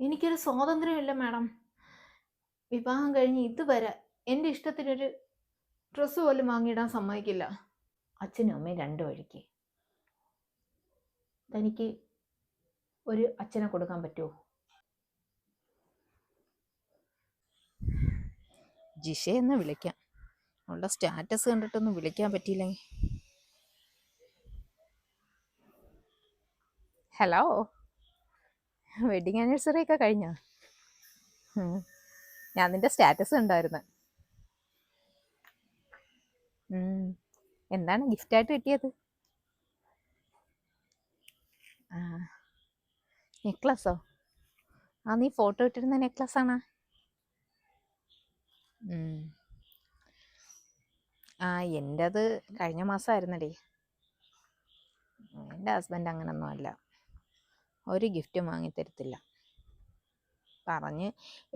എനിക്കൊരു സ്വാതന്ത്ര്യമില്ല മാഡം. വിവാഹം കഴിഞ്ഞ് ഇതുവരെ എന്റെ ഇഷ്ടത്തിനൊരു ഡ്രസ്സ് പോലും വാങ്ങിയിടാൻ സമ്മതിക്കില്ല. അച്ഛനും അമ്മയും രണ്ടു വഴിക്ക്. തനിക്ക് ഒരു അച്ഛനെ കൊടുക്കാൻ പറ്റുമോ ജിഷയെന്ന് വിളിക്കാം. അവളുടെ സ്റ്റാറ്റസ് കണ്ടിട്ടൊന്നും വിളിക്കാൻ പറ്റിയില്ലെങ്കിൽ. ഹലോ? വെഡിങ് ആനിവേഴ്സറി ഒക്കെ കഴിഞ്ഞോ? ഞാൻ നിന്റെ സ്റ്റാറ്റസ് ഉണ്ടായിരുന്നു. എന്താണ് ഗിഫ്റ്റായിട്ട് കിട്ടിയത്? ആ. നെക്ലസോ? ആ നീ ഫോട്ടോ ഇട്ടിരുന്ന നെക്ലസ് ആണോ? ആ ആ എന്റെത് കഴിഞ്ഞ മാസമായിരുന്നടി എന്റെ ഹസ്ബൻഡ് അങ്ങനൊന്നും അല്ല. ഒരു ഗിഫ്റ്റും വാങ്ങിത്തരത്തില്ല പറഞ്ഞ്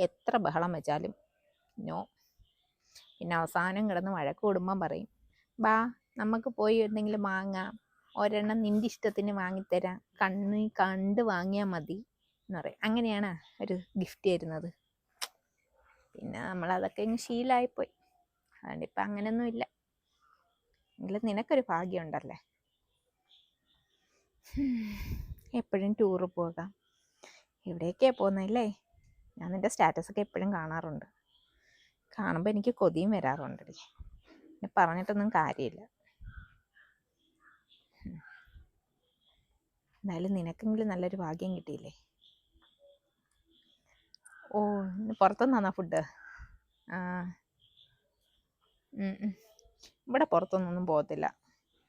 എത്ര ബഹളം വെച്ചാലും നോ. പിന്നെ അവസാനം കിടന്ന് വഴക്ക് കൂടുമ്പം പറയും ബാ നമുക്ക് പോയി എന്തെങ്കിലും വാങ്ങാം. ഒരെണ്ണം നിന്റെ ഇഷ്ടത്തിന് വാങ്ങിത്തരാം കണ്ണ് കണ്ട് വാങ്ങിയാൽ മതി. എന്ന് പറയും. അങ്ങനെയാണ് ഒരു ഗിഫ്റ്റ് തരുന്നത്. പിന്നെ നമ്മളതൊക്കെ ഇങ്ങ് ശീലമായിപ്പോയി അതുകൊണ്ട് ഇപ്പം അങ്ങനെയൊന്നും ഇല്ല. എങ്കിലും നിനക്കൊരു ഭാഗ്യമുണ്ടല്ലേ എപ്പോഴും ടൂറ് പോകാം. എവിടെയൊക്കെയാണ് പോകുന്നതല്ലേ? ഞാൻ നിന്റെ സ്റ്റാറ്റസൊക്കെ എപ്പോഴും കാണാറുണ്ട്. കാണുമ്പോൾ എനിക്ക് കൊതിയും വരാറുണ്ട്. പിന്നെ പറഞ്ഞിട്ടൊന്നും കാര്യമില്ല. എന്തായാലും നിനക്കെങ്കിലും നല്ലൊരു ഭാഗ്യം കിട്ടിയില്ലേ? ഓ ഇന്ന് പുറത്തുനിന്നാണോ ഫുഡ് ആ. ഇവിടെ പുറത്തൊന്നും പോകത്തില്ല.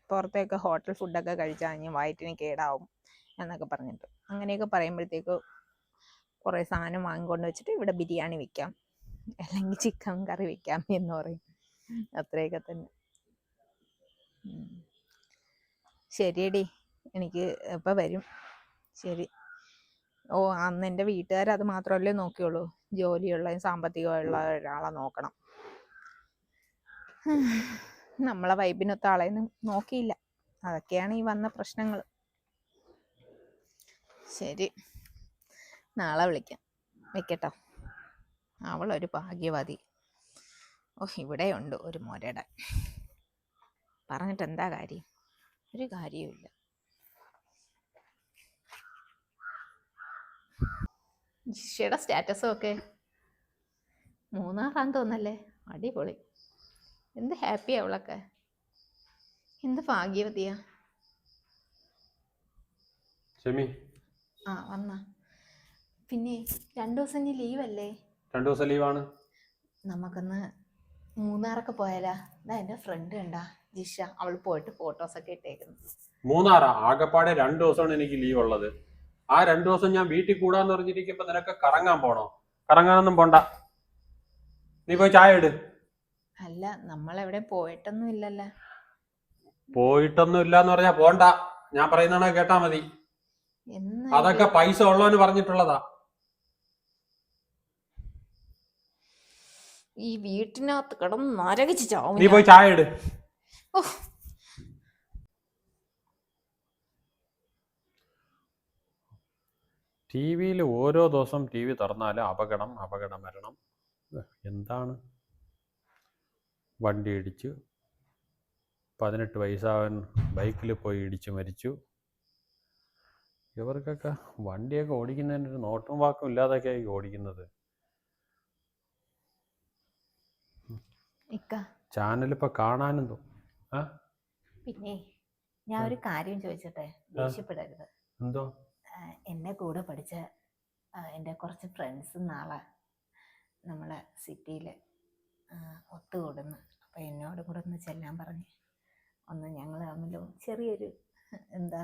പുറത്തേക്ക് ഹോട്ടൽ ഫുഡൊക്കെ കഴിച്ചാൽ ഇനി വയറ്റിന് കേടാവും. എന്നൊക്കെ പറഞ്ഞിട്ട്. അങ്ങനെയൊക്കെ പറയുമ്പോഴത്തേക്ക് കുറേ സാധനം വാങ്ങിക്കൊണ്ട് വെച്ചിട്ട് ഇവിടെ ബിരിയാണി വെക്കാം. അല്ലെങ്കിൽ ചിക്കൻ കറി വെക്കാം എന്ന് പറയും. അത്രയൊക്കെ തന്നെ. ശരിയടി. എനിക്ക് ഇപ്പം വരും. ശരി. ഓ അന്ന് എന്റെ വീട്ടുകാർ അത് മാത്രമല്ലേ നോക്കിയുള്ളൂ. ജോലിയുള്ള സാമ്പത്തികമുള്ള ഒരാളെ നോക്കണം. നമ്മളെ വൈബിനൊത്ത ആളെയൊന്നും നോക്കിയില്ല. അതൊക്കെയാണ് ഈ വന്ന പ്രശ്നങ്ങൾ. ശരി. നാളെ വിളിക്കാം. വെക്കട്ടോ. അവളൊരു ഭാഗ്യവാദി. ഓ ഇവിടെയുണ്ട് ഒരു മുരടൻ. പറഞ്ഞിട്ട് എന്താ കാര്യം? ഒരു കാര്യവുമില്ല. ജിഷയുടെ സ്റ്റാറ്റസും ഒക്കെ മൂന്നാറാന്ന് തോന്നല്ലേ? അടിപൊളി. എന്ത് ഹാപ്പിയാ അവളൊക്കെ. എന്ത് ഭാഗ്യവതിയാ. ഷെമി. ആ വന്ന. പിന്നെ രണ്ടു ദിവസം ഇനി ലീവല്ലേ രണ്ടു ദിവസം ലീവാണ് നമുക്കൊന്ന് മൂന്നാറൊക്കെ പോയാലാ. ഇതാ എന്റെ ഫ്രണ്ട് കണ്ടാ ജിഷ. അവൾ പോയിട്ട് ഫോട്ടോസ് ഒക്കെ ഇട്ടേക്കുന്നു. മൂന്നാറാ? ആകെപ്പാടെ രണ്ടു ദിവസമാണ് എനിക്ക് ലീവ് ഉള്ളത്. ആ രണ്ടു ദിവസം ഞാൻ വീട്ടിൽ കൂടാന്ന് പറഞ്ഞിരിക്കുമ്പോ നിനക്ക് കറങ്ങാൻ പോണോ? കറങ്ങാനൊന്നും പോണ്ട. നീ പോയി ചായ ഇട്. അല്ല നമ്മൾ എവിടെ പോയിട്ടൊന്നും ഇല്ലല്ലോ. പോയിട്ടൊന്നും ഇല്ലാന്ന് പറഞ്ഞാ പോണ്ട. ഞാൻ പറയുന്നതാണ് കേട്ടാ മതി. എന്ന് അതൊക്കെ പൈസ ഉള്ളവന് പറഞ്ഞിട്ടുള്ളതാ. ഈ വീട്ടിനകത്ത് കിടന്ന് നരകിച്ച് ചാവും നീ പോയി ചായ ഇട്. ടി വിയിൽ ഓരോ ദിവസം ടി വി തുറന്നാലും അപകടം അപകടം മരണം. എന്താണ്? വണ്ടി ഇടിച്ചു. പതിനെട്ട് വയസ്സാവൻ ബൈക്കിൽ പോയി ഇടിച്ചു മരിച്ചു. ഇവർക്കൊക്കെ വണ്ടിയൊക്കെ ഓടിക്കുന്നതിന് ഒരു നോട്ടും വാക്കും ഇല്ലാതൊക്കെ ഇല്ലാതൊക്കെയായി ഓടിക്കുന്നത്. ചാനൽ ഇപ്പൊ കാണാനും ആ? പിന്നെ ഞാൻ ഒരു കാര്യം ചോദിച്ചട്ടെ? ദേഷ്യപ്പെടരുത്. എന്തോ? എന്നെ കൂടെ പഠിച്ച എന്റെ കുറച്ച് ഫ്രണ്ട്സ് നാളെ നമ്മളെ സിറ്റിയിൽ ഒത്തുകൂടുന്നു. അപ്പോൾ എന്നോട് കൂടെ ഒന്ന് ചെല്ലാൻ പറഞ്ഞ്. ഒന്ന് ഞങ്ങൾ തമ്മിലും ചെറിയൊരു എന്താ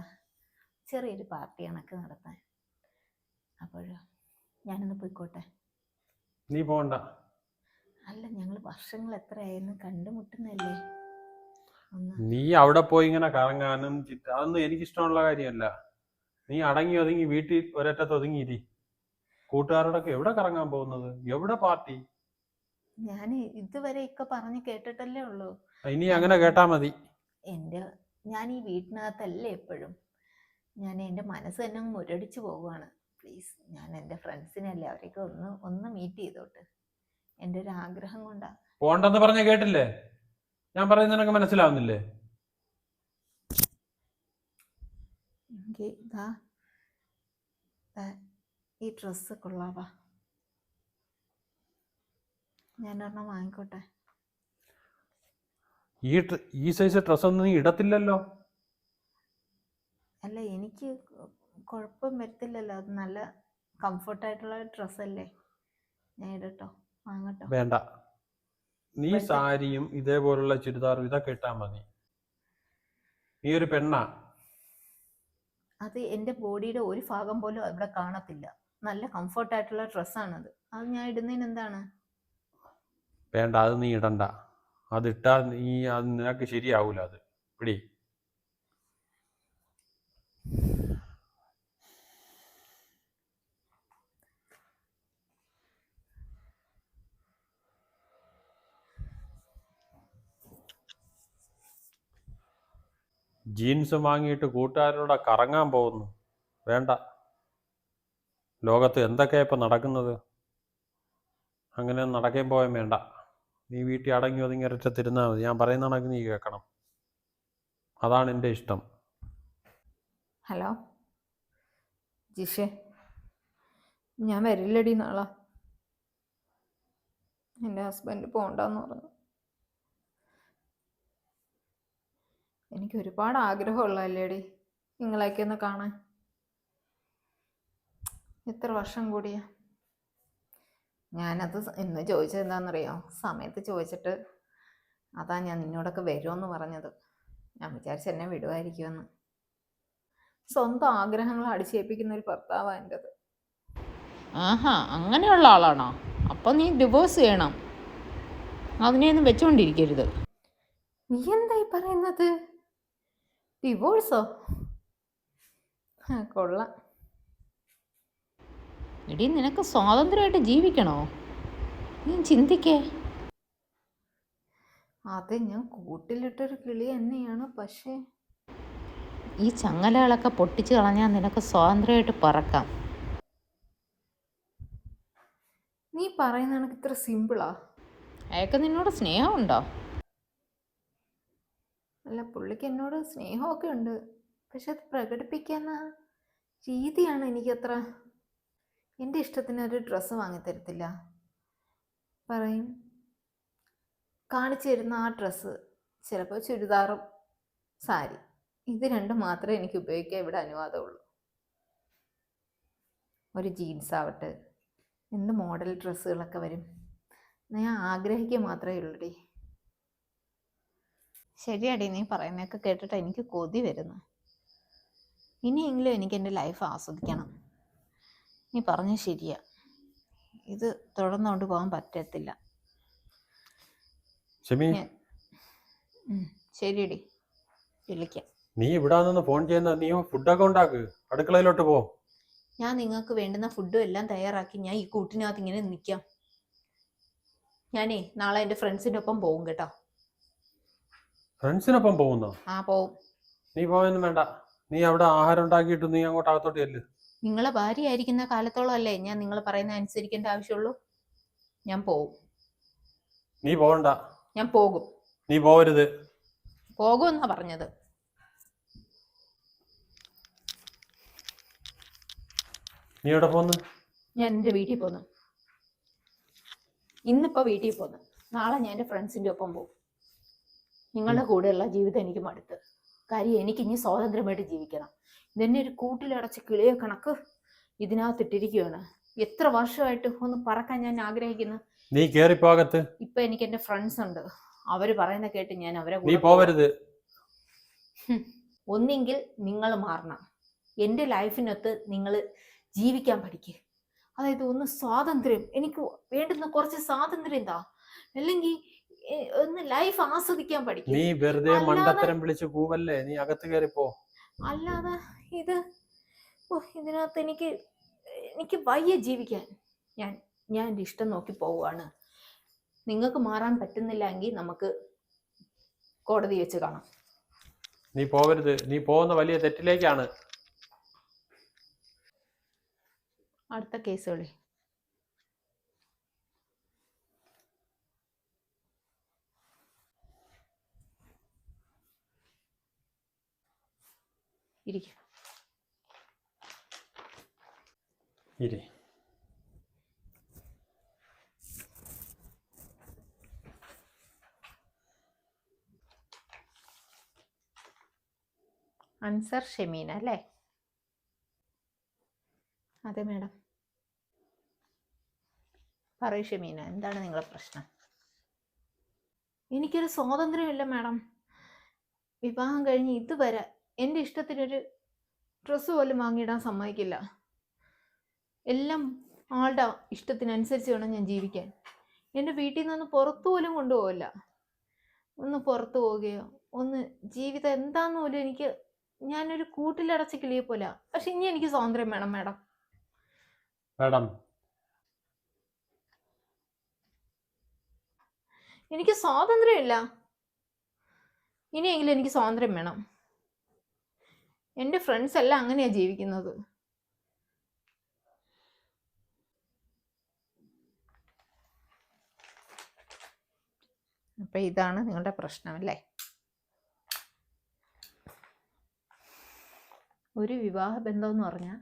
ചെറിയൊരു പാർട്ടി കണക്ക് നടത്താൻ. അപ്പോഴോ? ഞാനൊന്ന് പോയിക്കോട്ടെ. നീ പോണ്ട. അല്ല ഞങ്ങൾ വർഷങ്ങൾ എത്രയായിരുന്നു കണ്ടുമുട്ടുന്നല്ലേ നീ അവിടെ പോയി ഇങ്ങനെ കറങ്ങാനും അതൊന്നും എനിക്ക് ഇഷ്ടമുള്ള കാര്യമല്ല. നീ അടങ്ങി ഒതുങ്ങി വീട്ടിൽ ഒരറ്റത്ത് ഒതുങ്ങിയിരി. കൂട്ടുകാരോടൊക്കെ എവിടെ കറങ്ങാൻ പോകുന്നത്? എവിടെ പാർട്ടി? ഞാൻ ഇതുവരെ ഇക്ക പറഞ്ഞു കേട്ടിട്ടല്ലേ ഉള്ളൂ. ഇനി അങ്ങനെ കേട്ടാ മതി. എന്റെ ഞാൻ ഈ വീട്ടിനകത്തല്ലേ എപ്പോഴും. ഞാൻ എന്റെ മനസ്സ് തന്നെ അങ്ങ് മുരടിച്ചു പോവുകയാണ് പ്ലീസ് ഞാൻ എന്റെ ഫ്രണ്ട്സിനല്ലേ അവരൊക്കെ ഒന്ന് ഒന്ന് മീറ്റ് ചെയ്തോട്ട്. എന്റെ ഒരു ആഗ്രഹം കൊണ്ടാ. പോണ്ടെന്ന് പറഞ്ഞ കേട്ടില്ലേ? ഞാൻ പറയുന്നത് നിനക്ക് മനസ്സിലാവുന്നില്ലേ? എനിക്ക് ഇതാ ദാ ഈ ഡ്രസ്സ് കൊള്ളാവാ ഞാനൊരെണ്ണം വാങ്ങിക്കോട്ടെ. ഈ ഈ സൈസ് ഡ്രസ്സൊന്നും നീ ഇടത്തില്ലല്ലോ. എനിക്ക് കുഴപ്പം വരത്തില്ലല്ലോ. അത് നല്ല കംഫർട്ടായിട്ടുള്ള ഡ്രസ്സല്ലേ? ഞാൻ ഇടട്ടോ. വാങ്ങട്ടോ. വേണ്ട. നീ സാരിയും ഇതേപോലുള്ള ചുരിദാറും ഇതൊക്കെ ഇട്ടാ മതി. നീ ഒരു പെണ്ണാ. അത് എന്റെ ബോഡിയുടെ ഒരു ഭാഗം പോലും അവിടെ കാണത്തില്ല. നല്ല കംഫർട്ടായിട്ടുള്ള ഡ്രസ്സാണത്. അത് ഞാൻ ഇടുന്നതിന് എന്താണ്? വേണ്ട അത് നീ ഇടണ്ട. അതിട്ടാ നീ അത് നിനക്ക് ശരിയാവൂല അത്. പിടി. ജീൻസ് വാങ്ങിയിട്ട് കൂട്ടുകാരോടെ കറങ്ങാൻ പോകുന്നു. വേണ്ട. ലോകത്ത് എന്തൊക്കെയാണ് ഇപ്പം നടക്കുന്നത്? അങ്ങനെ നടക്കുകയും പോയാൽ വേണ്ട. നീ വീട്ടിൽ അടങ്ങി ഒതുങ്ങി ഒരറ്റത്തിരുന്നാൽ മതി. ഞാൻ പറയുന്ന കണക്ക് നീ കേൾക്കണം. അതാണ് എന്റെ ഇഷ്ടം. ഹലോ? ജിഷേ ഞാൻ വരില്ലടി നാളെ. എന്റെ ഹസ്ബൻഡ് പോണ്ടെന്ന് പറഞ്ഞു. എനിക്ക് ഒരുപാട് ആഗ്രഹമുള്ളതല്ലേടി നിങ്ങളെയൊക്കെ ഒന്ന് കാണാൻ. എത്ര വർഷം കൂടിയാ? ഞാനത് ഇന്ന് ചോദിച്ചത് എന്താണെന്നറിയോ സമയത്ത് ചോദിച്ചിട്ട് അതാ ഞാൻ നിന്നോടൊക്കെ വരുമെന്ന് പറഞ്ഞത്. ഞാൻ വിചാരിച്ച എന്നെ വിടുമായിരിക്കുമെന്ന് സ്വന്തം ആഗ്രഹങ്ങൾ അടിച്ചേൽപ്പിക്കുന്ന ഒരു ഭർത്താവാണ് എന്റെത് ആഹാ അങ്ങനെയുള്ള ആളാണോ? അപ്പം നീ ഡിവോഴ്സ് ചെയ്യണം. അതിനെയൊന്നും വെച്ചുകൊണ്ടിരിക്കരുത് നീ എന്തായി പറയുന്നത്? ഡിവോഴ്സോ കൊള്ളാം. എടി നിനക്ക് സ്വാതന്ത്ര്യമായിട്ട് ജീവിക്കണോ? നീ ചിന്തിക്കേ. അത് ഞാൻ കൂട്ടിലിട്ടൊരു കിളി തന്നെയാണ് പക്ഷേ ഈ ചങ്ങലകളൊക്കെ പൊട്ടിച്ച് കളഞ്ഞാൽ നിനക്ക് സ്വാതന്ത്ര്യമായിട്ട് പറക്കാം. നീ പറയുന്ന ഇത്ര സിമ്പിളാ അയാൾക്ക് നിന്നോട് സ്നേഹമുണ്ടോ? അല്ല പുള്ളിക്ക് എന്നോട് സ്നേഹമൊക്കെ ഉണ്ട്. പക്ഷെ അത് പ്രകടിപ്പിക്കുന്ന രീതിയാണ് എനിക്കത്ര എന്റെ ഇഷ്ടത്തിന് ഒരു ഡ്രസ്സ് വാങ്ങിത്തരത്തില്ല പറയും കാണിച്ചു തരുന്ന ആ ഡ്രസ്സ് ചിലപ്പോൾ ചുരിദാറും സാരി ഇത് രണ്ടും മാത്രമേ എനിക്ക് ഉപയോഗിക്കാൻ ഇവിടെ അനുവാദമുള്ളൂ. ഒരു ജീൻസ് ആവട്ടെ എന്ത് മോഡൽ ഡ്രസ്സുകളൊക്കെ വരും. ഞാൻ ആഗ്രഹിക്കുക മാത്രമേ ഉള്ളൂടി. ശരിയാടി നീ പറയുന്നതൊക്കെ കേട്ടിട്ട് എനിക്ക് കൊതി വരുന്നു. ഇനിയെങ്കിലും എനിക്ക് എന്റെ ലൈഫ് ആസ്വദിക്കണം. നീ പറഞ്ഞ ശരിയാ. ഇത് തുടർന്നുകൊണ്ട് പോകാൻ പറ്റത്തില്ല. ശരിയടി. വിളിക്കാം. നീ ഇവിടെ നിന്ന് ഫോൺ ചെയ്യുന്ന നീ ഫുഡൊക്കെ ഉണ്ടാക്ക്. അടുക്കളയിലോട്ട് പോ. ഞാൻ നിങ്ങൾക്ക് വേണ്ടുന്ന ഫുഡും എല്ലാം തയ്യാറാക്കി ഞാൻ ഈ കൂട്ടിനകത്ത് ഇങ്ങനെ നിൽക്കാം. ഞാനേ നാളെ എന്റെ ഫ്രണ്ട്സിന്റെ ഒപ്പം പോകും കേട്ടോ. ഫ്രണ്ട്സിനൊപ്പം പോകുന്നോ? ആ പോവും. നീ പോകാനൊന്നും വേണ്ട. നീ അവിടെ ആഹാരം ഉണ്ടാക്കിയിട്ട് നീ അങ്ങോട്ട് അകത്തോട്ട് ചെല്ല്. നിങ്ങളെ ഭാര്യ ആയിരിക്കുന്ന കാലത്തോളം അല്ലേ ഞാൻ നിങ്ങൾ പറയുന്ന അനുസരിക്കേണ്ട ആവശ്യമുള്ളൂ? ഞാൻ പോവും. നീ പോകണ്ട. ഞാൻ പോകും. നീ പോവരുത് പോകുമെന്നാ പറഞ്ഞത്. നീ എവിടെ പോന്ന്? ഞാൻ എന്റെ വീട്ടിൽ പോന്നു. ഇന്നിപ്പോ വീട്ടിൽ പോന്നു. നാളെ ഞാൻ എന്റെ ഫ്രണ്ട്സിന്റെ ഒപ്പം പോകും നിങ്ങളുടെ കൂടെയുള്ള ജീവിതം എനിക്ക് മടുത്ത് കാര്യം എനിക്ക് ഇനി സ്വാതന്ത്ര്യമായിട്ട് ജീവിക്കണം. ഇതെന്നെ ഒരു കൂട്ടിലടച്ച് കിളിയ കണക്ക് ഇതിനകത്തിട്ടിരിക്കുകയാണ് എത്ര വർഷമായിട്ട് ഒന്ന് പറക്കാൻ ഞാൻ ആഗ്രഹിക്കുന്നു? നീ കേറിപ്പോകത്ത് ഇപ്പൊ എനിക്ക് എന്റെ ഫ്രണ്ട്സ് ഉണ്ട്. അവർ പറയുന്ന കേട്ട് ഞാൻ അവരെ നീ. പോവരുത്. ഒന്നെങ്കിൽ നിങ്ങൾ മാറണം. എന്റെ ലൈഫിനൊത്ത് നിങ്ങൾ ജീവിക്കാൻ പഠിക്കുക അതായത് ഒന്ന് സ്വാതന്ത്ര്യം. എനിക്ക് വേണ്ടുന്ന കുറച്ച് സ്വാതന്ത്ര്യം എന്താ അല്ലെങ്കിൽ ഒന്ന് ലൈഫ് ആസ്വദിക്കാൻ പഠിക്കും. നീ വെറുതെ മണ്ടത്തരം വിളിച്ച് പോവല്ലേ? നീ അകത്ത് പോ. അല്ലാതെ ഇത് ഓ ഇതിനകത്ത് എനിക്ക് എനിക്ക് വയ്യ ജീവിക്കാൻ. ഞാൻ ഞാൻ എന്റെ ഇഷ്ടം നോക്കി പോവുകയാണ്. നിങ്ങൾക്ക് മാറാൻ പറ്റുന്നില്ല എങ്കിൽ നമുക്ക് കോടതി വെച്ച് കാണാം. നീ പോവരുത്. നീ പോകുന്ന വലിയ തെറ്റിലേക്കാണ്. അടുത്ത കേസുകളിൽ ഇരിക്കും. ഇരി. അൻസർ ഷെമീന അല്ലേ? അതെ മാഡം. പറയൂ ഷെമീന എന്താണ് നിങ്ങളുടെ പ്രശ്നം? എനിക്കൊരു സ്വാതന്ത്ര്യമില്ല മാഡം. വിവാഹം കഴിഞ്ഞ് ഇതുവരെ എന്റെ ഇഷ്ടത്തിനൊരു ഡ്രസ്സ് പോലും വാങ്ങിയിടാൻ സമ്മതിക്കില്ല. എല്ലാം ആളുടെ ഇഷ്ടത്തിനനുസരിച്ച് വേണം ഞാൻ ജീവിക്കാൻ. എന്റെ വീട്ടിൽ നിന്ന് പുറത്തു പോലും കൊണ്ടുപോകില്ല ഒന്ന് പുറത്തു പോവുകയോ ഒന്ന് ജീവിതം എന്താന്ന് പോലും എനിക്ക് ഞാനൊരു കൂട്ടിലടച്ച കിളിയെ പോലെ. പക്ഷെ ഇനി എനിക്ക് സ്വാതന്ത്ര്യം വേണം മാഡം. മാഡം. എനിക്ക് സ്വാതന്ത്ര്യമില്ല. ഇനിയെങ്കിലും എനിക്ക് സ്വാതന്ത്ര്യം വേണം. എന്റെ ഫ്രണ്ട്സ് എല്ലാം അങ്ങനെയാണ് ജീവിക്കുന്നത്. അപ്പം ഇതാണ് നിങ്ങളുടെ പ്രശ്നം അല്ലേ? ഒരു വിവാഹ ബന്ധം എന്ന് പറഞ്ഞാൽ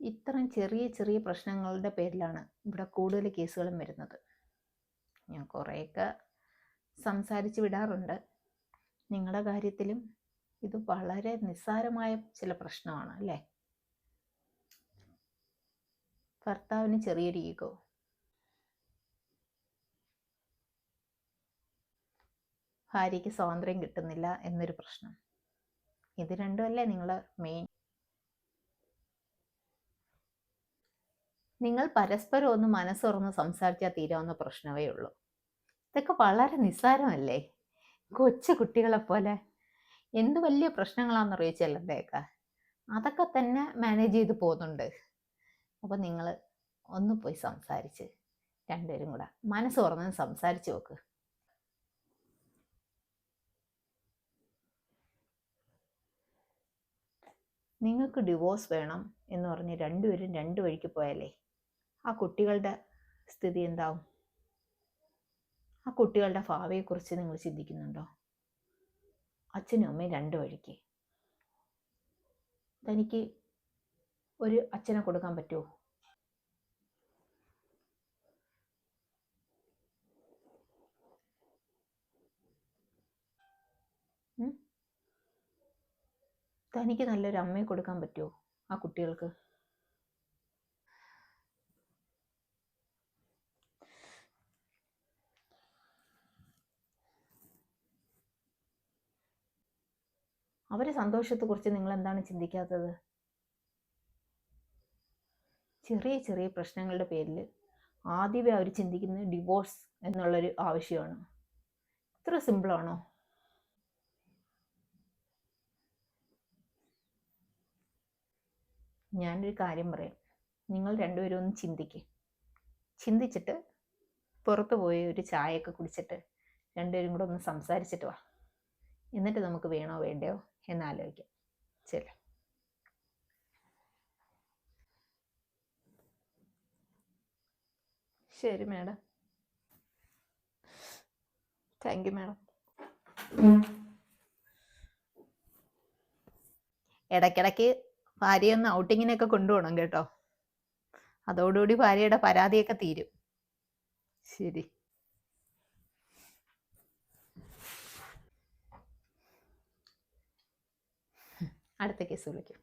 ഇത്തരം ചെറിയ ചെറിയ പ്രശ്നങ്ങളുടെ പേരിലാണ് ഇവിടെ കൂടുതൽ കേസുകളും വരുന്നത്. ഞാൻ കുറേയൊക്കെ സംസാരിച്ച് വിടാറുണ്ട്. നിങ്ങളുടെ കാര്യത്തിലും ഇത് വളരെ നിസ്സാരമായ ചില പ്രശ്നമാണ് അല്ലേ? ഭർത്താവിന് ചെറിയൊരു ഈഗോ. ഭാര്യയ്ക്ക് സ്വാതന്ത്ര്യം കിട്ടുന്നില്ല എന്നൊരു പ്രശ്നം. ഇത് രണ്ടുമല്ലേ നിങ്ങൾ മെയിൻ നിങ്ങൾ പരസ്പരം ഒന്ന് മനസ്സുറന്ന് സംസാരിച്ചാൽ തീരാവുന്ന പ്രശ്നമേ ഉള്ളൂ. ഇതൊക്കെ വളരെ നിസ്സാരമല്ലേ? കൊച്ചു കുട്ടികളെ പോലെ എന്ത് വലിയ പ്രശ്നങ്ങളാണെന്ന് ചിലരുടെയൊക്കെ അതൊക്കെ തന്നെ മാനേജ് ചെയ്ത് പോകുന്നുണ്ട്. അപ്പോൾ നിങ്ങൾ ഒന്ന് പോയി സംസാരിച്ച് രണ്ടുപേരും കൂടെ. മനസ്സ് തുറന്ന് സംസാരിച്ച് നോക്ക്. നിങ്ങൾക്ക് ഡിവോഴ്സ് വേണം എന്ന് പറഞ്ഞ് രണ്ടുപേരും രണ്ടു വഴിക്ക് പോയാലേ ആ കുട്ടികളുടെ സ്ഥിതി എന്താവും? ആ കുട്ടികളുടെ ഭാവിയെക്കുറിച്ച് നിങ്ങൾ ചിന്തിക്കുന്നുണ്ടോ? അച്ഛനും അമ്മയും രണ്ട് വഴിക്ക്. തനിക്ക് ഒരു അച്ഛനെ കൊടുക്കാൻ പറ്റുമോ തനിക്ക് നല്ലൊരു അമ്മയെ കൊടുക്കാൻ പറ്റുമോ ആ കുട്ടികൾക്ക്? അവരെ സന്തോഷത്തെക്കുറിച്ച് നിങ്ങൾ എന്താണ് ചിന്തിക്കാത്തത്? ചെറിയ ചെറിയ പ്രശ്നങ്ങളുടെ പേരിൽ ആദ്യമേ അവർ ചിന്തിക്കുന്നത് ഡിവോഴ്സ് എന്നുള്ളൊരു ആവശ്യമാണ്. ഇത്ര സിമ്പിളാണോ ഞാനൊരു കാര്യം പറയാം. നിങ്ങൾ രണ്ടുപേരും ഒന്ന് ചിന്തിക്ക്. ചിന്തിച്ചിട്ട് പുറത്ത് പോയി ഒരു ചായയൊക്കെ കുടിച്ചിട്ട് രണ്ടുപേരും കൂടെ ഒന്ന് സംസാരിച്ചിട്ട് വാ. എന്നിട്ട് നമുക്ക് വേണോ വേണ്ടയോ? എന്ന് ആലോചിക്കാം. ശരി. ശരി മാഡം. Thank you madam. ഇടയ്ക്കിടയ്ക്ക് ഭാര്യയൊന്ന് ഔട്ടിങ്ങിനൊക്കെ കൊണ്ടുപോകണം കേട്ടോ. അതോടുകൂടി ഭാര്യയുടെ പരാതിയൊക്കെ തീരും. ശരി. അടുത്ത കേസ് വിളിക്കും.